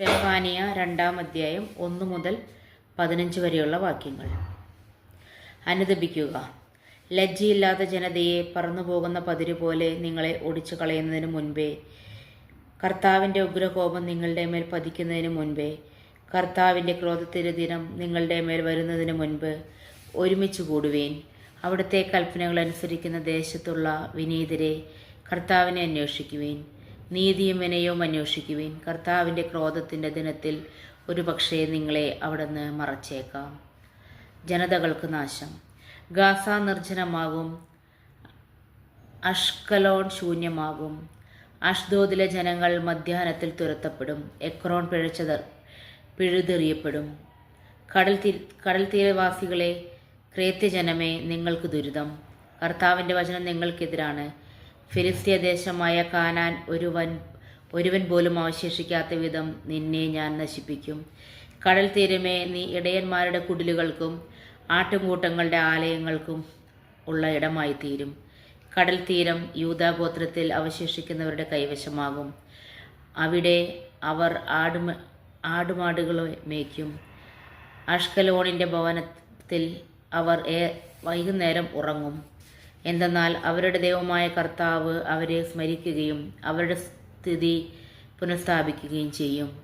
സെഫാനിയ രണ്ടാം അധ്യായം ഒന്ന് മുതൽ പതിനഞ്ച് വരെയുള്ള വാക്യങ്ങൾ. അനുദപിക്കുക. ലജ്ജയില്ലാത്ത ജനതയെ പറന്നുപോകുന്ന പതിര് പോലെ നിങ്ങളെ ഒടിച്ചു കളയുന്നതിന് മുൻപേ കർത്താവിന്റെ ഉഗ്രകോപം നിങ്ങളുടെ മേൽ പതിക്കുന്നതിന് മുൻപേ കർത്താവിന്റെ ക്രോധത്തിന്റെ ദിനം നിങ്ങളുടെ മേൽ വരുന്നതിന് മുൻപ് ഒരുമിച്ച് കൂടുവേൻ. അവിടുത്തെ കൽപ്പനകൾ അനുസരിക്കുന്ന ദേശത്തുള്ള വിനീതരെ കർത്താവിനെ അന്വേഷിക്കുവേൻ. നീതിയും വിനയവും അന്വേഷിക്കുവിൻ. കർത്താവിന്റെ ക്രോധത്തിന്റെ ദിനത്തിൽ ഒരു പക്ഷേ നിങ്ങളെ അവിടുന്ന് മറച്ചേക്കാം. ജനതകൾക്ക് നാശം. ഗാസ നിർജനമാകും. അഷ്കലോൺ ശൂന്യമാകും. അഷ്ദോദിലെ ജനങ്ങൾ മധ്യാഹ്നത്തിൽ തുരത്തപ്പെടും. എക്രോൺ പിഴച്ചത് പിഴുതെറിയപ്പെടും. കടൽ തീ കടൽ തീരവാസികളെ ക്രേത്യജനമേ നിങ്ങൾക്ക് ദുരിതം. കർത്താവിന്റെ വചനം നിങ്ങൾക്കെതിരാണ്. ഫിലിസ്തീയ ദേശമായ കാനാൻ ഒരുവൻ ഒരുവൻ പോലും അവശേഷിക്കാത്ത വിധം നിന്നെ ഞാൻ നശിപ്പിക്കും. കടൽ തീരമേ നീ ഇടയന്മാരുടെ കുടിലുകൾക്കും ആട്ടുംകൂട്ടങ്ങളുടെ ആലയങ്ങൾക്കും ഉള്ള ഇടമായി തീരും. കടൽ തീരം യൂതാഗോത്രത്തിൽ അവശേഷിക്കുന്നവരുടെ കൈവശമാകും. അവിടെ അവർ ആടുമ ആടുമാടുകളെ മേയ്ക്കും. അഷ്കലോണിന്റെ ഭവനത്തിൽ അവർ വൈകുന്നേരം ഉറങ്ങും. എന്തെന്നാൽ അവരുടെ ദൈവമായ കർത്താവ് അവരെ സ്മരിക്കുകയും അവരുടെ സ്ഥിതി പുനഃസ്ഥാപിക്കുകയും ചെയ്യും.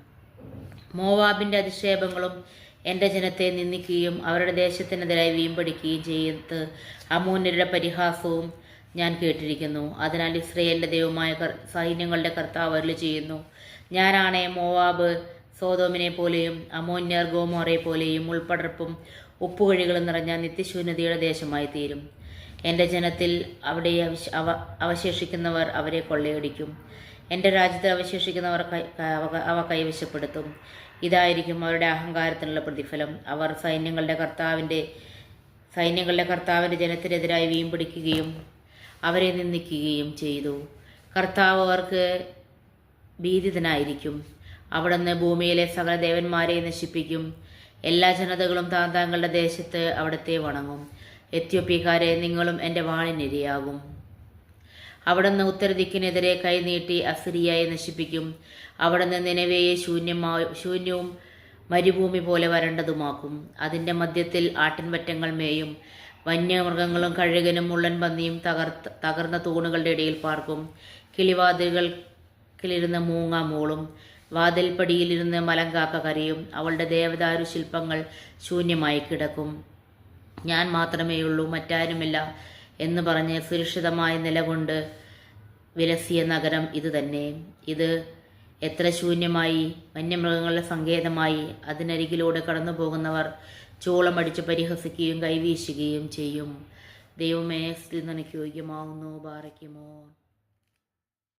മോവാബിന്റെ അധിക്ഷേപങ്ങളും എന്റെ ജനത്തെ നിന്ദിക്കുകയും അവരുടെ ദേശത്തിനെതിരായി വീമ്പടിക്കുകയും ചെയ്ത് അമൂന്യരുടെ പരിഹാസവും ഞാൻ കേട്ടിരിക്കുന്നു. അതിനാൽ ഇസ്രയേലിന്റെ ദൈവമായ സൈന്യങ്ങളുടെ കർത്താവ് അരുളി ചെയ്യുന്നു. ഞാനാണേ മോവാബ് സോതോമിനെ പോലെയും അമോന്യർ ഗോമോറെ പോലെയും ഉൾപ്പടർപ്പും ഉപ്പുകഴികളും നിറഞ്ഞ നിത്യശൂന്യതയുടെ ദേശമായി തീരും എന്റെ ജനത്തിൽ അവിടെ അവശ- അവ- അവശേഷിക്കുന്നവർ അവരെ കൊള്ളയടിക്കും. എന്റെ രാജ്യത്ത് അവശേഷിക്കുന്നവർ അവ- കൈവശപ്പെടുത്തും. ഇതായിരിക്കും അവരുടെ അഹങ്കാരത്തിനുള്ള പ്രതിഫലം. അവർ സൈന്യങ്ങളുടെ കർത്താവിന്റെ സൈന്യങ്ങളുടെ കർത്താവിന്റെ ജനത്തിനെതിരായി വീമ്പിടിക്കുകയും അവരെ നിന്ദിക്കുകയും ചെയ്തു. കർത്താവ് അവർക്ക് ഭീതിതനായിരിക്കും. അവിടുന്ന് ഭൂമിയിലെ സകല ദേവന്മാരെ നശിപ്പിക്കും. എല്ലാ ജനതകളും താൻ താങ്കളുടെ ദേശത്ത് അവിടത്തെ വണങ്ങും. എത്യോപ്യക്കാരെ നിങ്ങളും എന്റെ വാളിനിരയാകും. അവിടുന്ന് ഉത്തരദിക്കിനെതിരെ കൈനീട്ടി അസിരിയായി നശിപ്പിക്കും. അവിടുന്ന് നിലവയെ ശൂന്യമായ ശൂന്യവും മരുഭൂമി പോലെ വരണ്ടതുമാക്കും. അതിന്റെ മധ്യത്തിൽ ആട്ടിൻപറ്റങ്ങൾ മേയും. വന്യമൃഗങ്ങളും കഴുകനും മുള്ളൻ പന്നിയും തകർത്ത തകർന്ന തൂണുകളുടെ ഇടയിൽ പാർക്കും. കിളിവാതിലുകൾക്കിലിരുന്ന് മൂങ്ങ മൂളും. വാതിൽപ്പടിയിലിരുന്ന് മലങ്കാക്ക കരയും. അവളുടെ ദേവദാരു ശില്പങ്ങൾ ശൂന്യമായി കിടക്കും. ഞാൻ മാത്രമേയുള്ളൂ മറ്റാരുമില്ല എന്ന് പറഞ്ഞ് സുരക്ഷിതമായി നിലകൊണ്ട് വിലസിയ നഗരം ഇത് തന്നെ. ഇത് എത്ര ശൂന്യമായി വന്യമൃഗങ്ങളുടെ സങ്കേതമായി അതിനരികിലൂടെ കടന്നു പോകുന്നവർ ചൂളമടിച്ച് പരിഹസിക്കുകയും കൈവീശുകയും ചെയ്യും. ദൈവമേ സ്ത്രീ നനയ്ക്ക് യോഗ്യമാവുന്നു ബാറയ്ക്കുമോ